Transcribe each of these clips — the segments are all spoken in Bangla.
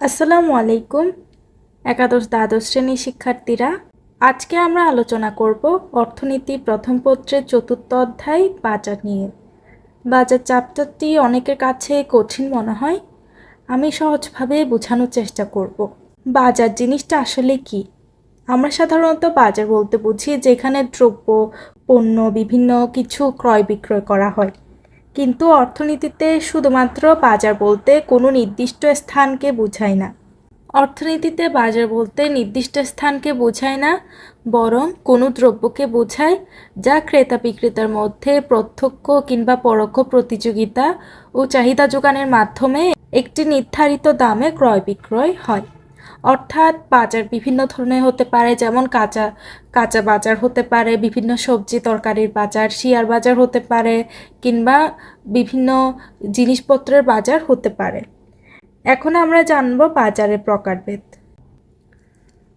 আসসালামু আলাইকুম, একাদশ দ্বাদশ শ্রেণির শিক্ষার্থীরা। আজকে আমরা আলোচনা করব অর্থনীতি প্রথম পত্রের চতুর্থ অধ্যায়, বাজার নিয়ে। বাজার চ্যাপ্টারটি অনেকের কাছে কঠিন মনে হয়, আমি সহজভাবে বোঝানোর চেষ্টা করব। বাজার জিনিসটা আসলে কি? আমরা সাধারণত বাজার বলতে বুঝি যেখানে দ্রব্য, পণ্য, বিভিন্ন কিছু ক্রয় বিক্রয় করা হয়। কিন্তু অর্থনীতিতে শুধুমাত্র বাজার বলতে কোনো নির্দিষ্ট স্থানকে বোঝায় না। অর্থনীতিতে বাজার বলতে নির্দিষ্ট স্থানকে বোঝায় না, বরং কোনো দ্রব্যকে বোঝায়, যা ক্রেতা বিক্রেতার মধ্যে প্রত্যক্ষ কিংবা পরোক্ষ প্রতিযোগিতা ও চাহিদা যোগানের মাধ্যমে একটি নির্ধারিত দামে ক্রয় বিক্রয় হয়। অর্থাৎ বাজার বিভিন্ন ধরনের হতে পারে, যেমন কাঁচা কাঁচা বাজার হতে পারে, বিভিন্ন সবজি তরকারির বাজার, শেয়ার বাজার হতে পারে, কিংবা বিভিন্ন জিনিসপত্রের বাজার হতে পারে। এখন আমরা জানব বাজারের প্রকারভেদ।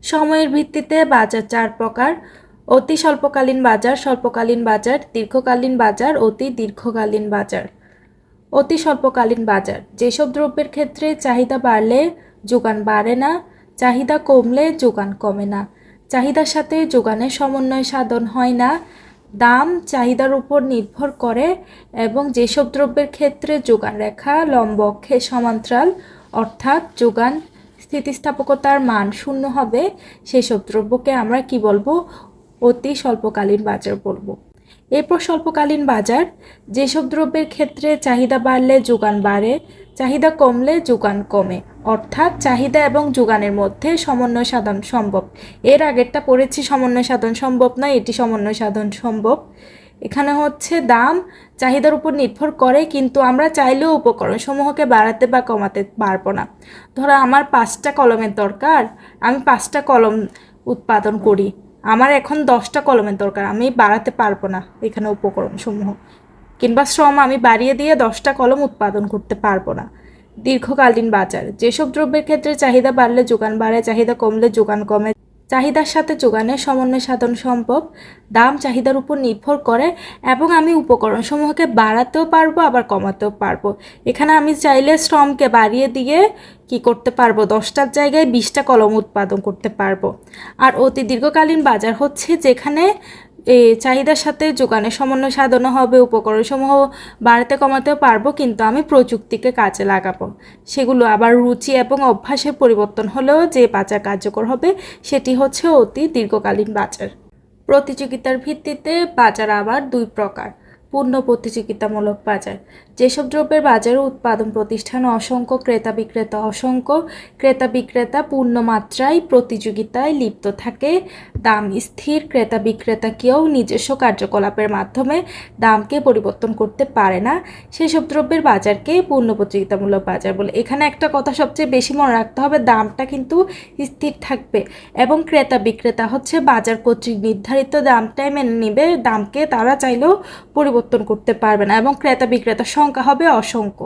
সময়ের ভিত্তিতে বাজার চার প্রকার। অতি স্বল্পকালীন বাজার স্বল্পকালীন বাজার, দীর্ঘকালীন বাজার, অতি দীর্ঘকালীন বাজার। অতি স্বল্পকালীন বাজার। যেসব দ্রব্যের ক্ষেত্রে চাহিদা বাড়লে যোগান বাড়ে না চাহিদা কমলে যোগান কমে না। চাহিদার সাথে যোগানের সমন্বয় সাধন হয় না। দাম চাহিদার উপর নির্ভর করে এবং যেসব দ্রব্যের ক্ষেত্রে যোগান রেখা লম্ব অক্ষে সমান্তরাল, অর্থাৎ যোগান স্থিতিস্থাপকতার মান শূন্য হবে, সেসব দ্রব্যকে আমরা কি বলব? অতি স্বল্পকালীন বাজার বলব। এরপর স্বল্পকালীন বাজার, যেসব দ্রব্যের ক্ষেত্রে চাহিদা বাড়লে যোগান বাড়ে, চাহিদা কমলে যোগান কমে। অর্থাৎ চাহিদা এবং যোগানের মধ্যে সমন্বয় সাধন সম্ভব। এর আগেরটা পড়েছি, সমন্বয় সাধন সম্ভব নয় এটি সমন্বয় সাধন সম্ভব। এখানে হচ্ছে দাম চাহিদার উপর নির্ভর করে, কিন্তু আমরা চাইলেও উপকরণ সমূহকে বাড়াতে বা কমাতে পারব না। ধরো, আমার পাঁচটা কলমের দরকার, আমি পাঁচটা কলম উৎপাদন করি। আমার এখন দশটা কলমের দরকার, আমি বাড়াতে পারব না এখানে উপকরণ সমূহ কিংবা শ্রম আমি বাড়িয়ে দিয়ে দশটা কলম উৎপাদন করতে পারব না। দীর্ঘকালীন বাজার, যেসব দ্রব্যের ক্ষেত্রে চাহিদা বাড়লে যোগান বাড়ে, চাহিদা কমলে যোগান কমে চাহিদার সাথে যোগানের সমন্বয় সাধন সম্ভব। দাম চাহিদার উপর নির্ভর করে এবং আমি উপকরণ সমূহকে বাড়াতেও পারব, আবার কমাতেও পারব। এখানে আমি চাইলে শ্রমকে বাড়িয়ে দিয়ে কি করতে পারব? দশটার জায়গায় বিশটা কলম উৎপাদন করতে পারব। আর অতি দীর্ঘকালীন বাজার হচ্ছে যেখানে চাহিদার সাথে যোগানের সমন্বয় সাধনও হবে উপকরণ সমূহ বাড়াতে কমাতেও পারব, কিন্তু আমি প্রযুক্তিকে কাজে লাগাবো। সেগুলো আবার রুচি এবং অভ্যাসের পরিবর্তন হলেও যে বাজার কার্যকর হবে, সেটি হচ্ছে অতি দীর্ঘকালীন বাজার। প্রতিযোগিতার ভিত্তিতে বাজার আবার দুই প্রকার। পূর্ণ প্রতিযোগিতামূলক বাজার। যেসব দ্রব্যের বাজারে উৎপাদন প্রতিষ্ঠান অসংখ্য ক্রেতা বিক্রেতা, অসংখ্য ক্রেতা বিক্রেতা পূর্ণ মাত্রায় প্রতিযোগিতায় লিপ্ত থাকে। দাম স্থির, ক্রেতা বিক্রেতা কেউ নিজস্ব কার্যকলাপের মাধ্যমে দামকে পরিবর্তন করতে পারে না। সেসব দ্রব্যের বাজারকে পূর্ণ প্রতিযোগিতামূলক বাজার বলে। এখানে একটা কথা সবচেয়ে বেশি মনে রাখতে হবে, দামটা কিন্তু স্থির থাকবে এবং ক্রেতা বিক্রেতা হচ্ছে বাজার কর্তৃক নির্ধারিত দামটাই মেনে নিবে। দামকে তারা চাইলেও পরিবর্তন করতে পারবে না এবং ক্রেতা বিক্রেতার সংখ্যা হবে অসংখ্য।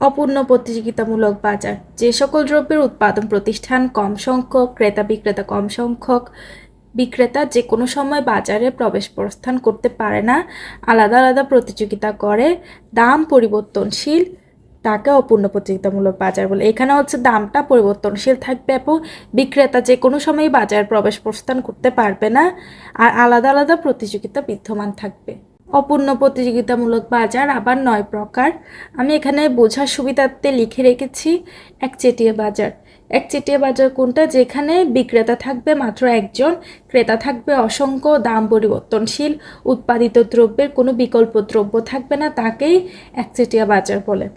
অপূর্ণ প্রতিযোগিতামূলক বাজার। যে সকল দ্রব্যের উৎপাদন প্রতিষ্ঠান কম সংখ্যক, ক্রেতা বিক্রেতা কম সংখ্যক, বিক্রেতা যে কোনো সময় বাজারে প্রবেশ প্রস্থান করতে পারে না, আলাদা আলাদা প্রতিযোগিতা করে, দাম পরিবর্তনশীল, তাকে অপূর্ণ প্রতিযোগিতামূলক বাজার বলে। এখানে হচ্ছে দামটা পরিবর্তনশীল থাকবে এবং বিক্রেতা যে কোনো সময় বাজার প্রবেশ প্রস্থান করতে পারবে না, আর আলাদা আলাদা প্রতিযোগিতা বিদ্যমান থাকবে। অপূর্ণ প্রতিযোগিতামূলক বাজার আবার নয় প্রকার। আমি এখানে বোঝার সুবিধার্থে লিখে রেখেছি একচেটিয়া বাজার। একচেটিয়া বাজার কোনটা যেখানে বিক্রেতা থাকবে মাত্র একজন, ক্রেতা থাকবে অসংখ্য, দাম পরিবর্তনশীল, উৎপাদিত দ্রব্যের কোনো বিকল্প দ্রব্য থাকবে না তাকেই একচেটিয়া বাজার বলে।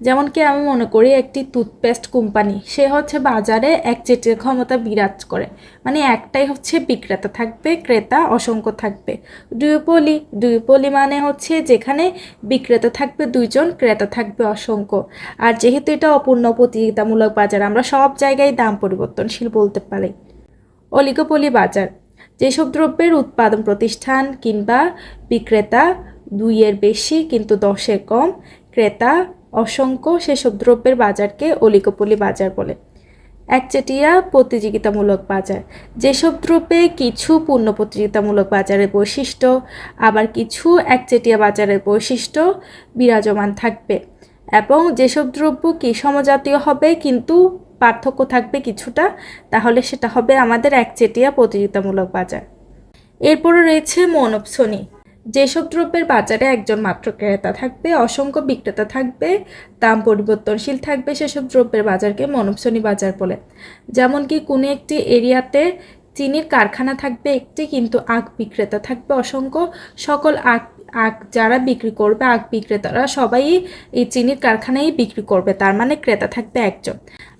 যেমন কি আমি মনে করি একটি টুথপেস্ট কোম্পানি, সে হচ্ছে বাজারে একচেটিয়া ক্ষমতা বিরাজ করে। মানে একটাই হচ্ছে বিক্রেতা থাকবে, ক্রেতা অসংখ্য থাকবে। দুইপলি দুইপলি মানে হচ্ছে যেখানে বিক্রেতা থাকবে দুইজন, ক্রেতা থাকবে অসংখ্য। আর যেহেতু এটা অপূর্ণ প্রতিযোগিতামূলক বাজার, আমরা সব জায়গায় দাম পরিবর্তনশীল বলতে পারে। অলিগোপলি বাজার, যেসব দ্রব্যের উৎপাদন প্রতিষ্ঠান কিংবা বিক্রেতা দুইয়ের বেশি কিন্তু দশের কম, ক্রেতা অসংখ্য সেসব দ্রব্যের বাজারকে অলিগোপলি বাজার বলে। একচেটিয়া প্রতিযোগিতামূলক বাজার, যেসব দ্রব্যে কিছু পূর্ণ প্রতিযোগিতামূলক বাজারের বৈশিষ্ট্য, আবার কিছু একচেটিয়া বাজারের বৈশিষ্ট্য বিরাজমান থাকবে। এবং যেসব দ্রব্য কি সমজাতীয় হবে কিন্তু পার্থক্য থাকবে কিছুটা, তাহলে সেটা হবে আমাদের একচেটিয়া প্রতিযোগিতামূলক বাজার। এরপরে রয়েছে মনোপসনি যেসব দ্রব্যের বাজারে একজন মাত্র ক্রেতা থাকবে, অসংখ্য বিক্রেতা থাকবে, দাম পরিবর্তনশীল থাকবে সেসব দ্রব্যের বাজারকে মনোপসনি বাজার বলে। যেমন কি কোনো একটি এরিয়াতে চিনির কারখানা থাকবে একটি, কিন্তু আখ বিক্রেতা থাকবে অসংখ্য। সকল আখ আখ যারা বিক্রি করবে, আখ বিক্রেতারা সবাই এই চিনির কারখানায় বিক্রি করবে, তার মানে ক্রেতা থাকবে একজন।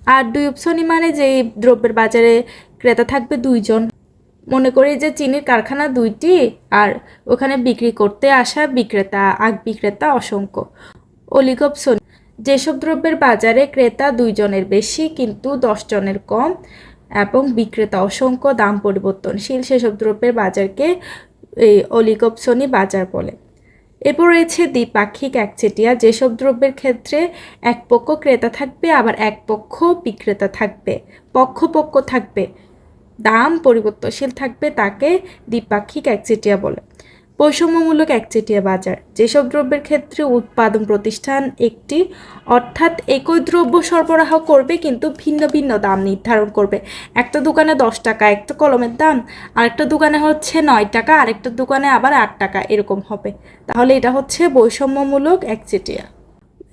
আর দুই অপশনই মানে যে দ্রব্যের বাজারে ক্রেতা থাকবে দুইজন। মনে করি যে চিনির কারখানা দুইটি আর ওখানে বিক্রি করতে আসা বিক্রেতা, আগ বিক্রেতা অসংখ্য। অলিগপসন, যেসব দ্রব্যের বাজারে ক্রেতা দুইজনের বেশি কিন্তু দশ জনের কম এবং বিক্রেতা অসংখ্য দাম পরিবর্তনশীল সেসব দ্রব্যের বাজারকে এই অলিগপসনি বাজার বলে। এরপর রয়েছে দ্বিপাক্ষিক একচেটিয়া। যেসব দ্রব্যের ক্ষেত্রে এক পক্ষ ক্রেতা থাকবে, আবার এক পক্ষ বিক্রেতা থাকবে। পক্ষপক্ষ পক্ষ থাকবে, দাম পরিবর্তনশীল থাকবে, তাকে দ্বিপাক্ষিক একচেটিয়া বলে। বৈষম্যমূলক একচেটিয়া বাজার। যেসব দ্রব্যের ক্ষেত্রে উৎপাদন প্রতিষ্ঠান একটি অর্থাৎ একই দ্রব্য সরবরাহ করবে, কিন্তু ভিন্ন ভিন্ন দাম নির্ধারণ করবে। একটা দোকানে দশ টাকা, একটা কলমের দাম, আরেকটা দোকানে হচ্ছে নয় টাকা, আরেকটা দোকানে আবার আট টাকা, এরকম হবে। তাহলে এটা হচ্ছে বৈষম্যমূলক একচেটিয়া।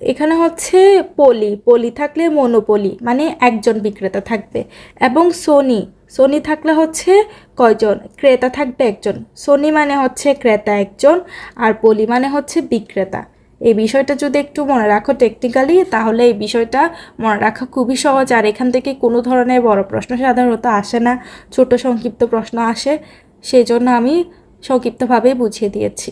এখানে হচ্ছে পলি পলি থাকলে মনোপলি মানে একজন বিক্রেতা থাকবে, এবং সোনি সোনি থাকলে হচ্ছে কয়জন? ক্রেতা থাকবে একজন, সোনি মানে হচ্ছে ক্রেতা একজন, আর পলি মানে হচ্ছে বিক্রেতা। এই বিষয়টা যদি একটু মনে রাখো টেকনিক্যালি তাহলে এই বিষয়টা মনে রাখা খুবই সহজ, আর এখান থেকে কোনো ধরনের বড় প্রশ্ন সাধারণত আসে না, ছোট সংক্ষিপ্ত প্রশ্ন আসে সেই জন্য আমি সংক্ষিপ্তভাবে বুঝিয়ে দিয়েছি।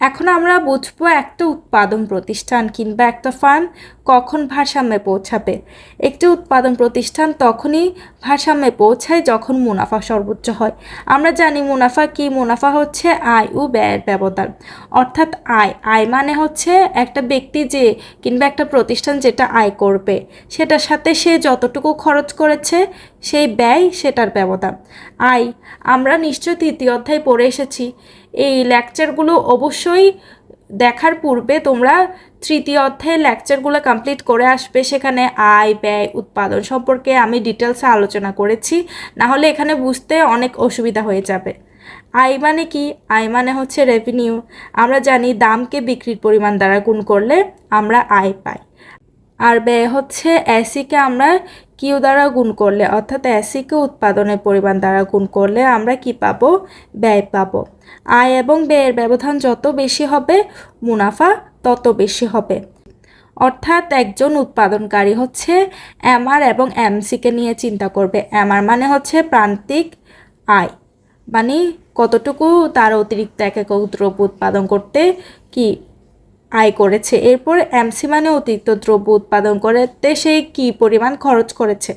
এখন আমরা বুঝব একটা উৎপাদন প্রতিষ্ঠান কিংবা একটা ফার্ম কখন ভারসাম্যে পৌঁছাবে। একটি উৎপাদন প্রতিষ্ঠান তখনই ভারসাম্যে পৌঁছায় যখন মুনাফা সর্বোচ্চ হয়। আমরা জানি মুনাফা কি? মুনাফা হচ্ছে আয় ও ব্যয়ের ব্যবধান। অর্থাৎ আয় আয় মানে হচ্ছে একটা ব্যক্তি যে কিংবা একটা প্রতিষ্ঠান যেটা আয় করবে, সেটার সাথে সে যতটুকু খরচ করেছে, সেই ব্যয় সেটার ব্যবধান। আয়, আমরা নিশ্চয় তৃতীয় অধ্যায় পড়ে এসেছি। এই লেকচারগুলো অবশ্যই দেখার পূর্বে তোমরা তৃতীয় অধ্যায়ের লেকচারগুলো কমপ্লিট করে আসবে। সেখানে আয়, ব্যয়, উৎপাদন সম্পর্কে আমি ডিটেলসে আলোচনা করেছি। না হলে এখানে বুঝতে অনেক অসুবিধা হয়ে যাবে। আয় মানে কি? আয় মানে হচ্ছে রেভিনিউ আমরা জানি দামকে বিক্রির পরিমাণ দ্বারা গুণ করলে আমরা আয় পাই। আর ব্যয় হচ্ছে অ্যাসিকে আমরা কিউ দ্বারা গুণ করলে, অর্থাৎ অ্যাসিকে উৎপাদনের পরিমাণ দ্বারা গুণ করলে আমরা কি পাব? ব্যয় পাব। আয় এবং ব্যয়ের ব্যবধান যত বেশি হবে, মুনাফা তত বেশি হবে। অর্থাৎ একজন উৎপাদনকারী হচ্ছে এমআর এবং এমসিকে নিয়ে চিন্তা করবে। এমআর মানে হচ্ছে প্রান্তিক আয়। মানে কতটুকু তার অতিরিক্ত এক একক দ্রব্য উৎপাদন করতে কি আয় করেছে। এরপর এমসি মানে অতিরিক্ত দ্রব্য উৎপাদন করতে সে কী পরিমাণ খরচ করেছে?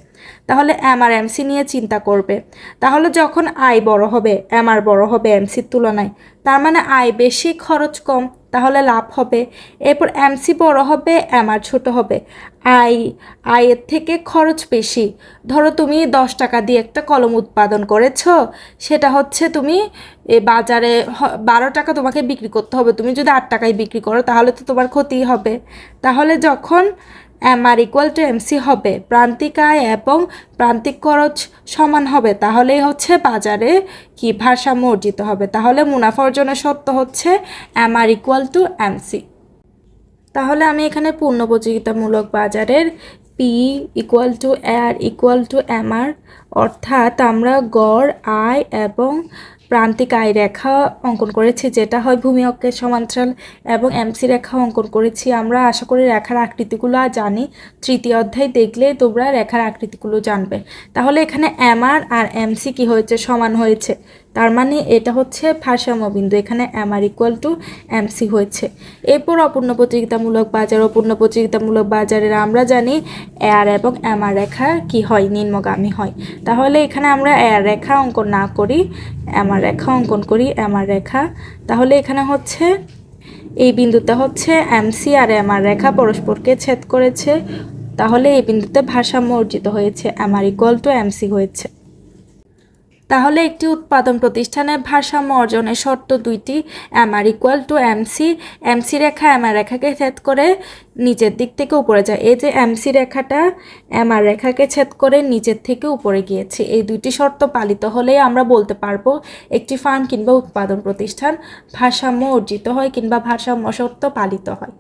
তাহলে এম আর এমসি নিয়ে চিন্তা করবে। তাহলে যখন আয় বড় হবে এম আর বড় হবে এমসির তুলনায়, তার মানে আয় বেশি খরচ কম, তাহলে লাভ হবে। এরপর এমসি বড় হবে এম আর ছোটো হবে। আয় আয়ের থেকে খরচ বেশি। ধরো তুমি দশ টাকা দিয়ে একটা কলম উৎপাদন করেছ, সেটা হচ্ছে তুমি বাজারে বারো টাকা তোমাকে বিক্রি করতে হবে। তুমি যদি আট টাকায় বিক্রি করো, তাহলে তো তোমার ক্ষতি হবে। তাহলে যখন M R equal to MC হবে। প্রান্তিক আয় এবং প্রান্তিক খরচ সমান হবে। তাহলেই হচ্ছে বাজারে কি ভারসাম্য অর্জিত হবে? তাহলে মুনাফা অর্জনের সত্য হচ্ছে M R equal to MC তাহলে আমি এখানে পূর্ণ প্রতিযোগিতামূলক বাজারের P equal to R equal to M R অর্থাৎ আমরা গড়, আয় এবং প্রান্তিক আয় রেখা অঙ্কন করেছি, যেটা হয় ভূমি অক্ষের সমান্তরাল এবং এমসি রেখা অঙ্কন করেছি। আমরা আশা করি রেখার আকৃতিগুলো জানি। তৃতীয় অধ্যায় দেখলে তোমরা রেখার আকৃতিগুলো জানবে। তাহলে এখানে এমআর আর এমসি কি হয়েছে? সমান হয়েছে। তার মানে এটা হচ্ছে ভারসাম্য বিন্দু, এখানে M R equal to MC হয়েছে। এরপর অপূর্ণ প্রতিযোগিতামূলক বাজার, অপূর্ণ প্রতিযোগিতামূলক বাজারের আমরা জানি এয়ার এবং এম আর রেখা কি হয়, নিম্নগামী হয়। তাহলে এখানে আমরা এয়ার রেখা অঙ্কন না করি এম আর রেখা অঙ্কন করি এম আর রেখা। তাহলে এখানে হচ্ছে, এই বিন্দুতে হচ্ছে এমসি আর এম আর রেখা পরস্পরকে ছেদ করেছে। তাহলে এই বিন্দুতে ভারসাম্য অর্জিত হয়েছে M R equal to MC হয়েছে। তাহলে একটি উৎপাদন প্রতিষ্ঠানের ভারসাম্য অর্জনের শর্ত দুইটি M R equal to MC MC Rekha M R রেখাকে ছেদ করে নিচের দিক থেকে উপরে যায়। এই যে এমসি রেখাটা এম আর রেখাকে ছেদ করে নিচের থেকে উপরে গিয়েছে। এই দুইটি শর্ত পালিত হলেই আমরা বলতে পারব একটি ফার্ম কিংবা উৎপাদন প্রতিষ্ঠান ভারসাম্য অর্জিত হয় কিংবা ভারসাম্য শর্ত পালিত হয়।